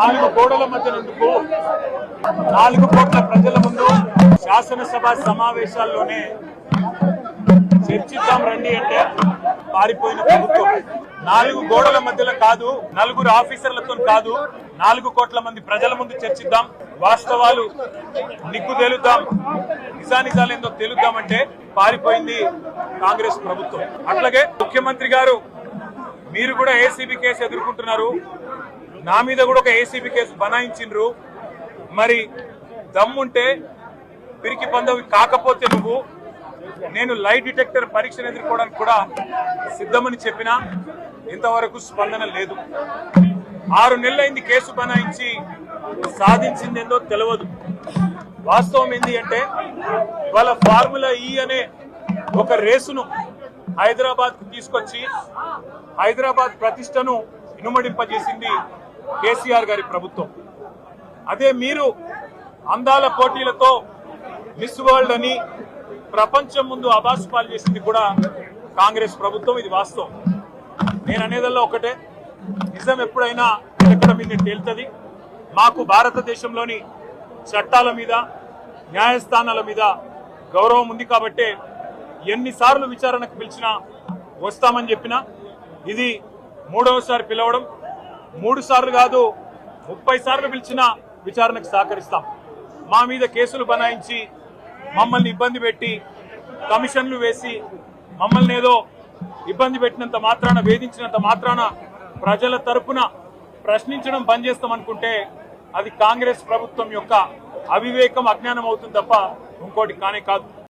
నాలుగు గోడల మధ్య నుండుకు నాలుగు కోట్ల ప్రజల ముందు శాసనసభ సమావేశాల్లోనే చర్చిద్దాం రండి అంటే పారిపోయిన ప్రభుత్వం. నాలుగు గోడల మధ్యలో కాదు నలుగురు ఆఫీసర్లతో కాదు నాలుగు కోట్ల మంది ప్రజల ముందు చర్చిద్దాం. వాస్తవాలు నిగ్గు తేలుద్దాం. నిజానిజాలు ఏందో తేలుద్దామంటే పారిపోయింది కాంగ్రెస్ ప్రభుత్వం. అట్లాగే ముఖ్యమంత్రి గారు మీరు కూడా ఏసీబీ కేసు ఎదుర్కొంటున్నారు. నా మీద కూడా ఒక ఏసీబీ కేసు బనాయించిండ్రు. మరి దమ్ముంటే పిరికి పందవి కాకపోతే నువ్వు నేను లైట్ డిటెక్టర్ పరీక్షను ఎదుర్కోవడానికి కూడా సిద్ధమని చెప్పినా ఇంతవరకు స్పందన లేదు. ఆరు నెలలైంది కేసు బనాయించి సాధించిందేందో తెలియదు వాస్తవం ఏంటి అంటే వాళ్ళ ఫార్ములా ఈ అనే ఒక రేసును హైదరాబాద్కు తీసుకొచ్చి హైదరాబాద్ ప్రతిష్టను ఇనుమడింపజేసింది కేసీఆర్ గారి ప్రభుత్వం. అదే మీరు అందాల పోటీలతో మిస్ వరల్డ్ అని ప్రపంచం ముందు అబాసు పాలు చేసింది కూడా కాంగ్రెస్ ప్రభుత్వం ఇది వాస్తవం. నేను అనేదల్లా ఒకటే నిజం ఎప్పుడైనా ఎక్కడ మీద తేలుతుంది. మాకు భారతదేశంలోని చట్టాల మీద న్యాయస్థానాల మీద గౌరవం ఉంది కాబట్టే ఎన్నిసార్లు విచారణకు పిలిచినా వస్తామని చెప్పినా ఇది మూడవసారి పిలవడం మూడు సార్లు కాదు ముప్పై సార్లు పిలిచిన విచారణకు సహకరిస్తాం. మా మీద కేసులు బనాయించి మమ్మల్ని ఇబ్బంది పెట్టి కమిషన్లు వేసి మమ్మల్ని ఏదో ఇబ్బంది పెట్టినంత మాత్రాన వేధించినంత మాత్రాన ప్రజల తరపున ప్రశ్నించడం బంద్ చేస్తామనుకుంటే అది కాంగ్రెస్ ప్రభుత్వం యొక్క అవివేకం అజ్ఞానం అవుతుంది తప్ప ఇంకోటి కానే కాదు.